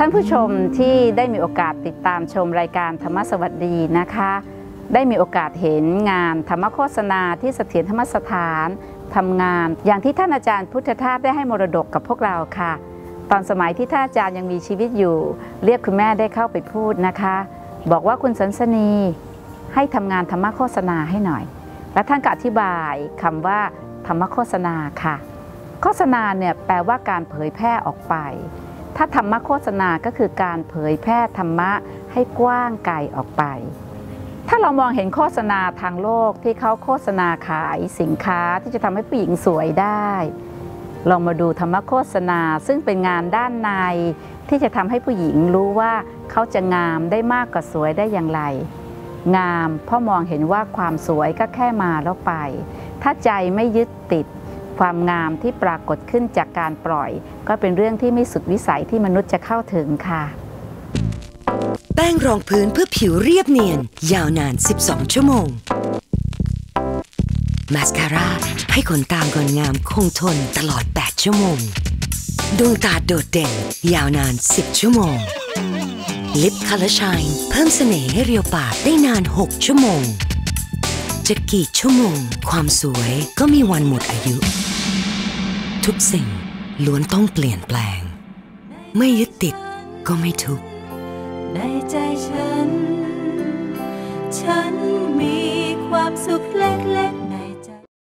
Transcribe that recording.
ท่านผู้ชมที่ได้มีโอกาสติดตามชมรายการธรรมสวัสดีนะคะ ได้มีโอกาสเห็นงานธรรมโฆษณาที่เสถียรธรรมสถานทำงาน อย่างที่ท่านอาจารย์พุทธทาสได้ให้มรดกกับพวกเราค่ะ ตอนสมัยที่ท่านอาจารย์ยังมีชีวิตอยู่ เรียกคุณแม่ได้เข้าไปพูดนะคะ บอกว่าคุณสันสนีให้ทำงานธรรมโฆษณาให้หน่อย และท่านก็อธิบายคำว่าธรรมโฆษณาค่ะ โฆษณาเนี่ยแปลว่าการเผยแพร่ออกไป ถ้าธรรมโฆษณาก็คือการเผยแพร่ธรรมะให้กว้างไกลออกไป ถ้าเรามองเห็นโฆษณาทางโลกที่เขาโฆษณาขายสินค้าที่จะทำให้ผู้หญิงสวยได้ลองมาดูธรรมโฆษณาซึ่งเป็นงานด้านในที่จะทำให้ผู้หญิงรู้ว่าเขาจะงามได้มากกว่าสวยได้อย่างไร งามเพราะมองเห็นว่าความสวยก็แค่มาแล้วไป ถ้าใจไม่ยึดติด ความงามที่ปรากฏขึ้นจากการปล่อย ก็เป็นเรื่องที่ไม่สุดวิสัยที่มนุษย์จะเข้าถึงค่ะ แป้งรองพื้นเพื่อผิวเรียบเนียน ยาวนาน 12 ชั่วโมง มาสคาร่าให้ขนตางอนงามคงทนตลอด 8 ชั่วโมง ดวงตาโดดเด่น ยาวนาน 10 ชั่วโมง ลิปคัลเลอร์ชายเพิ่มเสน่ห์ให้เรียวปากได้นาน 6 ชั่วโมง จะกี่ชั่วโมง ความสวยก็มีวันหมดอายุ ทุกสิ่งล้วนต้องเปลี่ยนแปลง ไม่ยึดติดก็ไม่ทุกในใจฉัน ฉันมี